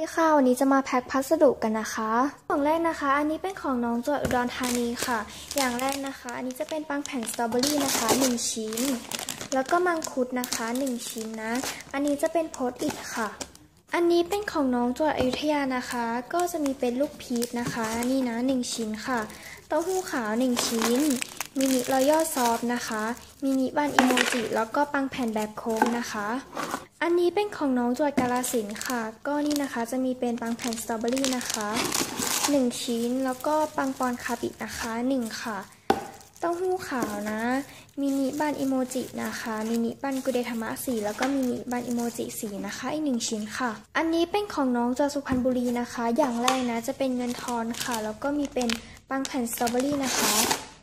ดีค่ะวันนี้จะมาแพ็คพัสดุกันนะคะของแรกนะคะ อันนี้เป็นของน้องจวดอุดรธานีค่ะ อย่างแรกนะคะ อันนี้จะเป็นปังแผ่นสตรอเบอรี่นะคะ 1 ชิ้น แล้วก็มังคุดนะคะ 1 ชิ้นนะ อันนี้จะเป็นโพสต์อิทค่ะ อันนี้เป็นของน้องจวดอยุธยานะคะ ก็จะมีเป็นลูกพีชนะคะ นี่นะ 1 ชิ้นค่ะ เต้าหู้ขาว 1 ชิ้น มินิรอยัลซอฟนะคะ มินิบันอิโมจิ แล้วก็ปังแผ่นแบบโค้งนะคะ อันนี้เป็นของน้องจวดกาลสินค่ะ ก็นี่นะคะจะมีเป็นปังแผ่นสตรอเบอรี่นะคะ 1 ชิ้นแล้วก็ปังปอนคาบินะคะ 1 ค่ะ เต้าหู้ขาวนะ มินิบันอิโมจินะคะ มินิบันกุเดธรรมะสีแล้วก็มินิบันอิโมจิสีนะคะอีกหนึ่งชิ้นค่ะ อันนี้เป็นของน้องจากสุพรรณบุรีนะคะ อย่างแรกนะจะเป็นเงินทอนค่ะ แล้วก็มีเป็นปังแผ่นสตรอเบอรี่นะคะ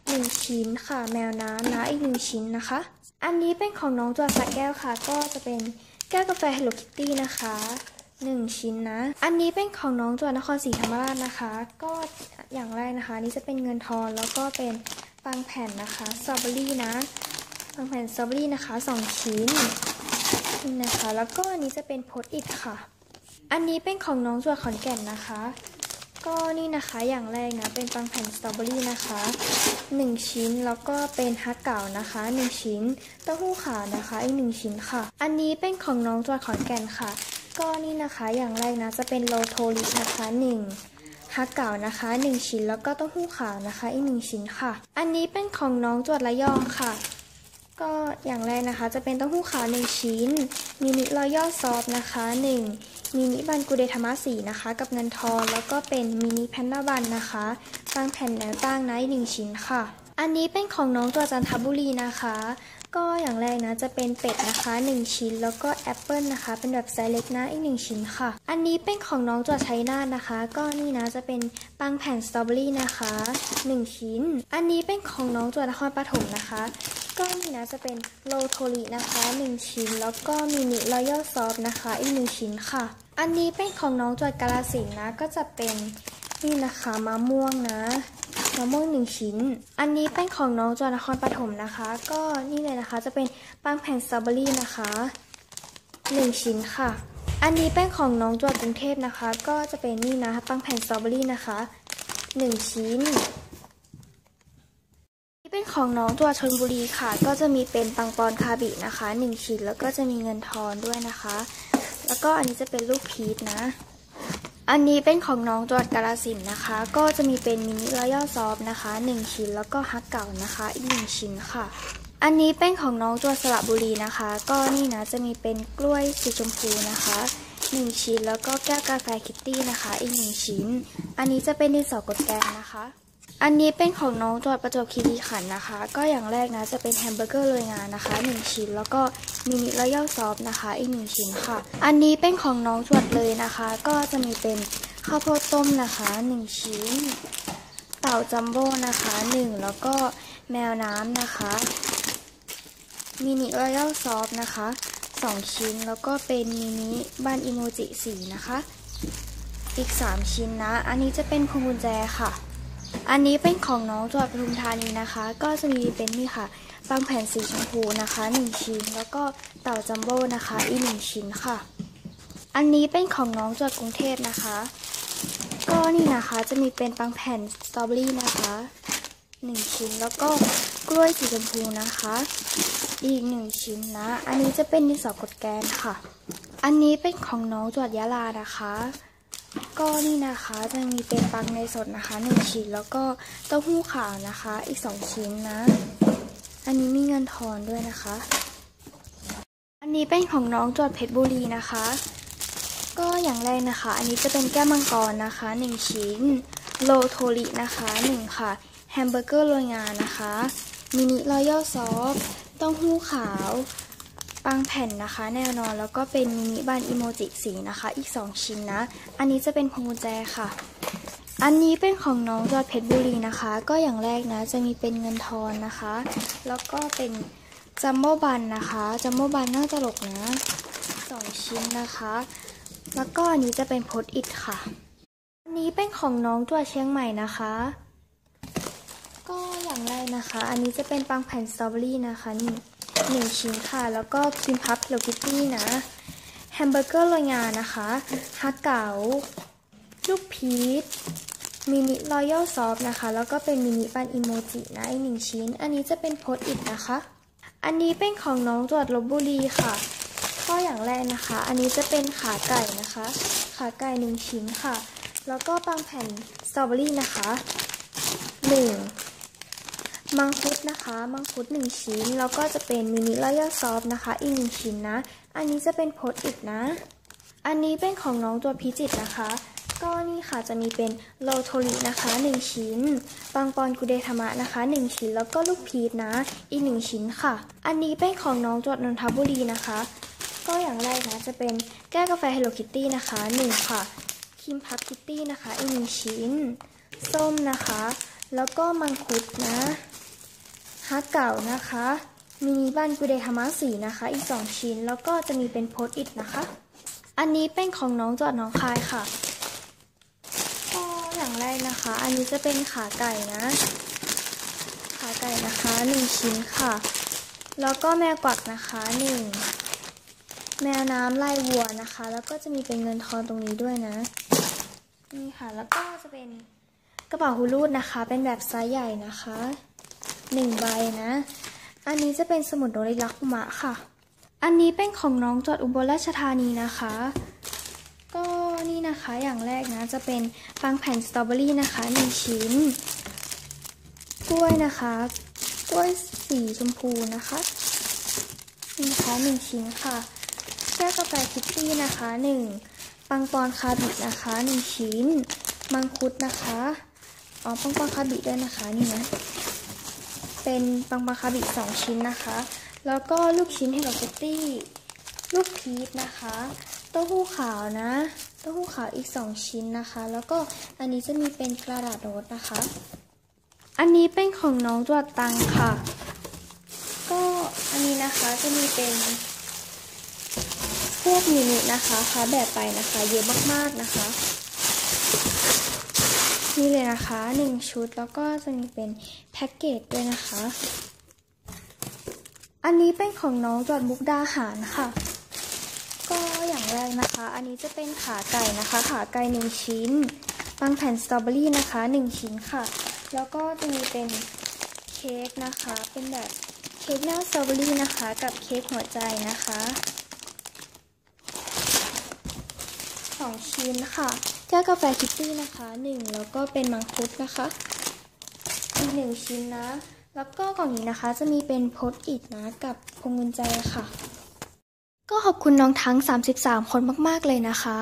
หนึ่งชิ้นค่ะ แมวน้ำนะอีกหนึ่งชิ้นนะคะ อันนี้เป็นของน้องจวดสักแก้วค่ะ ก็จะเป็น แก้วกาแฟ Hello Kitty นะคะหนึ่งชิ้นนะ อันนี้เป็นของน้องจวดนครศรีธรรมราชนะคะ ก็อย่างแรกนะคะ นี่จะเป็นเงินทอนแล้วก็เป็นปังแผ่นนะคะสตรอเบอรี่นะปังแผ่นสตรอเบอรี่นะคะสองชิ้นนี่นะคะ แล้วก็อันนี้จะเป็นโพสต์อิทค่ะ อันนี้เป็นของน้องจวดขอนแก่นนะคะ ก็นี่นะคะอย่างแรกนะเป็นปังแผ่นสตรอเบอรี่นะคะ 1 ชิ้นแล้วก็เป็นฮักเก่านะคะ 1 ชิ้นเต้าหู้ขาวนะคะอีก1ชิ้นค่ะ อันนี้เป็นของน้องจวดขอนแก่นค่ะ ก็นี่นะคะอย่างแรกนะจะเป็นโลโทลินะคะ1ฮักเก่านะคะ 1 ชิ้นแล้วก็เต้าหู้ขาวนะคะ อีก 1 ชิ้นค่ะ อันนี้เป็นของน้องจวดระยองค่ะ ก็อย่างแรกนะคะจะเป็นเต้าหู้ขาว 1 ชิ้น มินิรอยย่อซอฟนะคะ 1 มินิบันกูเดธรรมะสีนะคะ กับเงินทองแล้วก็เป็นมินิแพนด้าบันนะคะตั้งแผ่นแนวตั้งนท์หนึ่งชิ้นค่ะ อันนี้เป็นของน้องตัวจันทบุรีนะคะ ก็อย่างแรกนะจะเป็นเป็ดนะคะ 1 ชิ้นแล้วก็แอปเปิลนะคะ เป็นแบบไซส์เล็กนะอีก 1 ชิ้นค่ะ อันนี้เป็นของน้องตัวชัยนาทนะคะ ก็นี่นะจะเป็นปังแผ่นสตรอเบอรี่นะคะ 1 ชิ้น อันนี้เป็นของน้องตัวนครปฐมนะคะก็นี่นะจะเป็นโลโทรินะคะ 1 ชิ้น แล้วก็มินิรอยัลซอฟนะคะ อีก 1 ชิ้นค่ะ อันนี้เป็นของน้องจวดกาลสินนะ ก็จะเป็น นี่นะคะมะม่วงนะมะม่วงหนึ่งชิ้น อันนี้เป็นของน้องจวดนครปฐมนะคะ ก็นี่เลยนะคะจะเป็นปังแผ่นสตรอเบอรี่นะคะหนึ่งชิ้นค่ะ อันนี้เป็นของน้องจวดกรุงเทพนะคะ ก็จะเป็นนี่นะปังแผ่นสตรอเบอรี่นะคะหนึ่งชิ้นนี่เป็นของน้องตัวชนบุรีค่ะ ก็จะมีเป็นปังปอนคาบินะคะหนึ่งชิ้นแล้วก็จะมีเงินทอนด้วยนะคะ แล้วก็อันนี้จะเป็นลูกพีชนะ อันนี้เป็นของน้องจังหวัดกาสินนะคะ ก็จะมีเป็นมินิรอยัลซอฟนะคะ 1 ชิ้นแล้วก็ฮักเก่านะคะอีก 1 ชิ้นค่ะ อันนี้เป็นของน้องจังหวัดสระบุรีนะคะ ก็นี่นะจะมีเป็นกล้วยสีชมพูนะคะ 1 ชิ้นแล้วก็แก้วกาแฟคิตตี้นะคะ อีก 1 ชิ้น อันนี้จะเป็นดินสอกดแกงนะคะ อันนี้เป็นของน้องจังหวัดประจวบคีรีขันธ์นะคะ ก็อย่างแรกนะจะเป็นแฮมเบอร์เกอร์โรยงานนะคะ 1 ชิ้น แล้วก็มินิรอยัลซอฟนะคะอีก1ชิ้นค่ะ อันนี้เป็นของน้องจังหวัดเลยนะคะ ก็จะมีเป็นข้าวโพดต้มนะคะ 1 ชิ้น เต่าจัมโบ้นะคะ 1 แล้วก็แมวน้ำนะคะมินิรอยัลซอฟนะคะ 2 ชิ้นแล้วก็เป็นมินิบันอิโมจิสีนะคะ อีก 3 ชิ้นนะ อันนี้จะเป็นพวงกุญแจค่ะ อันนี้เป็นของน้องจังหวัดปทุมธานีนะคะ ก็จะมีเป็นนี่ค่ะปังแผ่นสีชมพูนะคะ 1 ชิ้น แล้วก็เต่าจัมโบ้นะคะอีก1ชิ้นค่ะ อันนี้เป็นของน้องจังหวัดกรุงเทพนะคะ ก็นี่นะคะจะมีเป็นปังแผ่นสตรอเบอรี่นะคะ 1 ชิ้นแล้วก็กล้วยสีชมพูนะคะ อีก 1 ชิ้นนะ อันนี้จะเป็นดินสอกดแกนค่ะ อันนี้เป็นของน้องจังหวัดยะลานะคะ ก็นี่นะคะจะมีเป็นปังในสดนะคะหนึ่งชิ้นแล้วก็เต้าหู้ขาวนะคะ อีกสองชิ้นนะ อันนี้มีเงินทอนด้วยนะคะ อันนี้เป็นของน้องจวดเพชรบุรีนะคะ ก็อย่างแรกนะคะ อันนี้จะเป็นแก้วมังกรนะคะหนึ่งชิ้น โลโทรินะคะหนึ่งค่ะ แฮมเบอร์เกอร์โรยงานนะคะ มินิรอยัลซอฟเต้าหู้ขาว ปังแผ่นนะคะ แน่นอนแล้วก็เป็นมินิบันอิโมจิสีนะคะ อีก 2 ชิ้นนะ อันนี้จะเป็นพวงกุญแจค่ะ อันนี้เป็นของน้องจอดเพชรบุรีนะคะ ก็อย่างแรกนะจะมีเป็นเงินทอนนะคะ แล้วก็เป็นจัมโบ้บันนะคะจัมโบ้บันน่าตลกนะ2ชิ้นนะคะ แล้วก็อันนี้จะเป็นโพสอิทค่ะ อันนี้เป็นของน้องตัวเชียงใหม่นะคะ ก็อย่างแรกนะคะ อันนี้จะเป็นปังแผ่นสตรอเบอรี่นะคะนี่ หนึ่งชิ้นค่ะ แล้วก็ครีมพับเ e ล o คิตตี้นะแฮมเบอร์เกอร์โรยงานะคะฮักเก๋าลูกพีชมินิรอยัลซอฟนะคะ แล้วก็เป็นมินิปันอิโมจินะอีกหนึ่งชิ้น อันนี้จะเป็นโพสอิดนะคะ อันนี้เป็นของน้องจวดลบบุรีค่ะก็อย่างแรกนะคะ อันนี้จะเป็นขาไก่นะคะ ขาไก่หนึ่งชิ้นค่ะ แล้วก็ปังแผ่นสตรอเบอรี่นะคะหนึ่ง มังคุดนะคะ มังคุดหนึ่งชิ้น แล้วก็จะเป็นมินิรอยัลซอฟนะคะ อีกหนึ่งชิ้นนะ อันนี้จะเป็นโพสอิดนะ อันนี้เป็นของน้องตัวพิจิตรนะคะ ก็นี่ค่ะจะมีเป็นโลโทรินะคะ 1 ชิ้น ปังปอนกุเดธรรมะนะคะ 1 ชิ้น แล้วก็ลูกพีชนะ อีก 1 ชิ้นค่ะ อันนี้เป็นของน้องจวดนนทบุรีนะคะ ก็อย่างแรกนะจะเป็นแก้วกาแฟ Hello Kitty นะคะ 1 ค่ะครีมพับคิตตี้นะคะ อีก 1 ชิ้น ส้มนะคะ แล้วก็มังคุดนะ ฮักเก่านะคะมินิบันกุเดธรรมะสีนะคะ อีก 2 ชิ้น แล้วก็จะมีเป็นโพสอิดนะคะ อันนี้เป็นของน้องจอดน้องคายค่ะก็อย่างแรกนะคะ อันนี้จะเป็นขาไก่นะ ขาไก่นะคะหนึ่งชิ้นค่ะ แล้วก็แมวกวักนะคะหนึ่งแมวน้ำไลายวัวนะคะ แล้วก็จะมีเป็นเงินทอนตรงนี้ด้วยนะ นี่ค่ะ แล้วก็จะเป็นกระเป๋าฮูรูดนะคะ เป็นแบบไซส์ใหญ่นะคะ หนึ่งใบนะ อันนี้จะเป็นสมุดโดริลักคุมะค่ะ อันนี้เป็นของน้องจอดอุบลราชธานีนะคะ ก็นี่นะคะอย่างแรกนะจะเป็นปังแผ่นสตรอเบอรี่นะคะหนึ่งชิ้น กล้วยนะคะ กล้วยสีชมพูนะคะนี่นะคะหนึ่งชิ้นค่ะแก้วกาแฟคิตตี้นะคะหนึ่งปังปอนคาบินะคะหนึ่งชิ้น มังคุดนะคะอ๋อปังปอนคาบิด้วยนะคะนี่นะ เป็นปังปอนคาบิสองชิ้นนะคะ แล้วก็ลูกชิ้นเฮลโลคิตตี้ ลูกพีชนะคะ เต้าหู้ขาวนะ เต้าหู้ขาวอีก2ชิ้นนะคะ แล้วก็อันนี้จะมีเป็นกระดาษโน้ตนะคะ อันนี้เป็นของน้องจวดตังค่ะ ก็อันนี้นะคะจะมีเป็นพวกมินินะคะคะแบบไปนะคะ เยอะมากๆนะคะ นี่เลยนะคะ 1 ชุดแล้วก็จะมีเป็นแพ็กเกจด้วยนะคะ อันนี้เป็นของน้องจอดมุกดาหารค่ะ ก็อย่างแรกนะคะ อันนี้จะเป็นขาไก่นะคะ ขาไก่หนึ่งชิ้นปังแผ่นสตรอเบอรี่นะคะหนึ่งชิ้นค่ะ แล้วก็จะมีเป็นเค้กนะคะ เป็นแบบเค้กหน้าสตรอเบอรี่นะคะ กับเค้กหัวใจนะคะสองชิ้นค่ะ ก้วกาแฟคิตตี้นะคะหนึ่งแล้วก็เป็นมังคุดนะคะอีกหนึ่งชิ้นนะ แล้วก็กล่องนี้นะคะจะมีเป็นโพสอิดนะกับพวงกุญแจค่ะ ก็ขอบคุณน้องทั้ง 33 คนมาก ๆ เลยนะคะ